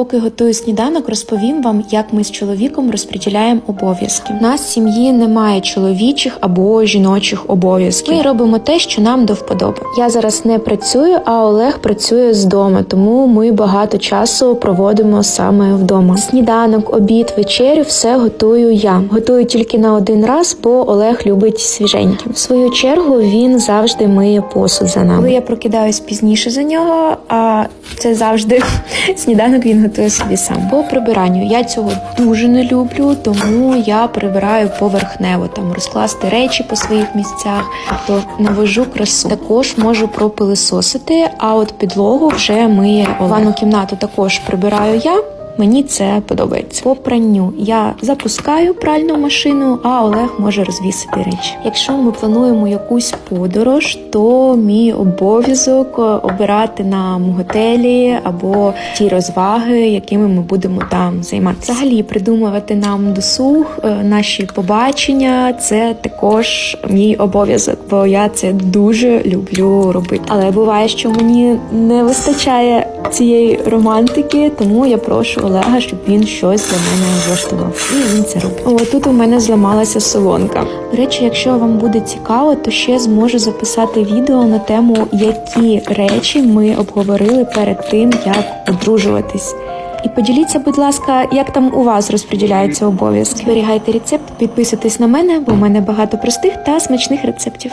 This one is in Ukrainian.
Поки готую сніданок, розповім вам, як ми з чоловіком розподіляємо обов'язки. У нас в сім'ї немає чоловічих або жіночих обов'язків. Ми робимо те, що нам до вподоби. Я зараз не працюю, а Олег працює з дому, тому ми багато часу проводимо саме вдома. Сніданок, обід, вечерю все готую я. Готую тільки на один раз, бо Олег любить свіженьке. В свою чергу він завжди миє посуд за нами. Коли я прокидаюсь пізніше за нього, а це завжди сніданок він готує собі сам. По прибиранню я цього дуже не люблю, тому я прибираю поверхнево, там розкласти речі по своїх місцях, тобто навожу красу. Також можу пропилисосити, а от підлогу вже миє Олег. Ванну кімнату також прибираю я. Мені це подобається. По пранню я запускаю пральну машину, а Олег може розвісити речі. Якщо ми плануємо якусь подорож, то мій обов'язок е, обирати нам готелі або ті розваги, якими ми будемо там займатися. Взагалі придумувати нам досуг, е, наші побачення це також мій обов'язок, бо я це дуже люблю робити. Але буває, що мені не вистачає цієї романтики, тому я прошу Олега, щоб він щось для мене влаштував. І він це робить. О, тут у мене зламалася солонка. До речі, якщо вам буде цікаво, то ще зможу записати відео на тему, які речі ми обговорили перед тим, як одружуватись. І поділіться, будь ласка, як там у вас розподіляються обов'язки. Зберігайте рецепт, підписуйтесь на мене, бо у мене багато простих та смачних рецептів.